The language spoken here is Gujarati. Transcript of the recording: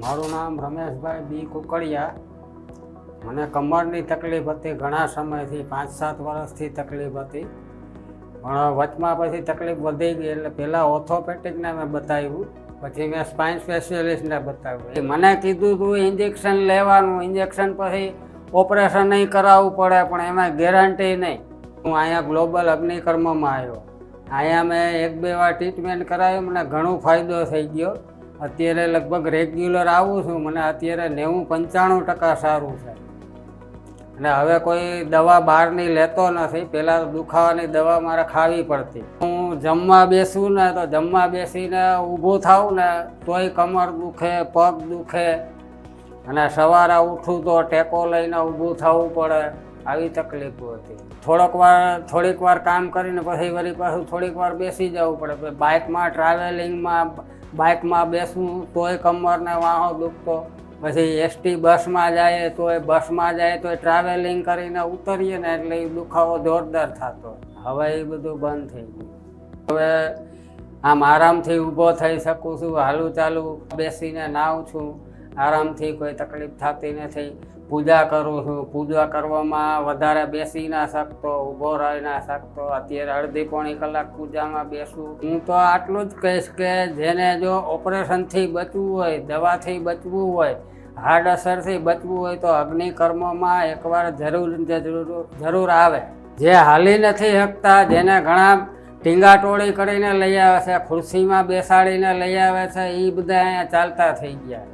મારું નામ રમેશભાઈ બી કુકડિયા. મને કમરની તકલીફ હતી, ઘણા સમયથી, પાંચ સાત વર્ષથી તકલીફ હતી. પણ વચમાં પછી તકલીફ વધી ગઈ એટલે પહેલાં ઓર્થોપેટિકને મેં બતાવ્યું, પછી મેં સ્પાઇન સ્પેશિયલિસ્ટને બતાવ્યું. મને કીધું તું ઇન્જેક્શન લેવાનું ઇન્જેક્શન પછી ઓપરેશન નહીં કરાવવું પડે, પણ એમાં ગેરંટી નહીં. હું અહીંયા ગ્લોબલ અગ્નિકર્મમાં આવ્યો. અહીંયા મેં એક બે વાર ટ્રીટમેન્ટ કરાવી, મને ઘણો ફાયદો થઈ ગયો. અત્યારે લગભગ રેગ્યુલર આવું છું. મને અત્યારે નેવું પંચાણું ટકા સારું છે. અને હવે કોઈ દવા બહારની લેતો નથી. પહેલાં દુખાવાની દવા મારે ખાવી પડતી. હું જમવા બેસું ને તો જમવા બેસીને ઊભું થાઉં ને તોય કમર દુખે, પગ દુખે. અને સવારે ઉઠું તો ટેકો લઈને ઊભું થવું પડે. આવી તકલીફો હતી. થોડોક વાર, થોડીક વાર કામ કરીને પછી વળી પાછું થોડીક વાર બેસી જવું પડે. બાઇકમાં ટ્રાવેલિંગમાં બાઇકમાં બેસવું તોય કમરને વાહો દુખતો. પછી એસટી બસમાં જાય, તોય બસમાં જાય, તોય ટ્રાવેલિંગ કરીને ઉતરીએ ને એટલે એ દુખાવો જોરદાર થતો હવે એ બધું બંધ થઈ ગયું. હવે આમ આરામથી ઊભો થઈ શકું છું, હાલું ચાલુ બેસીને નાહું છું. આરામથી કોઈ તકલીફ થતી નથી. પૂજા કરું છું. પૂજા કરવામાં વધારે બેસી ના શકતો, ઊભો રહી ના શકતો. અત્યારે અડધી પોણી કલાક પૂજામાં બેસું. હું તો આટલું જ કહીશ કે જેને જો ઓપરેશનથી બચવું હોય, દવાથી બચવું હોય હાર્ડ અસરથી બચવું હોય, તો અગ્નિકર્મમાં એકવાર જરૂર જરૂર જરૂર આવે. જે હાલી નથી શકતા, જેને ઘણા ટીંગાટોળી કરીને લઈ આવે છે, ખુરશીમાં બેસાડીને લઈ આવે છે એ બધા અહીંયા ચાલતા થઈ ગયા.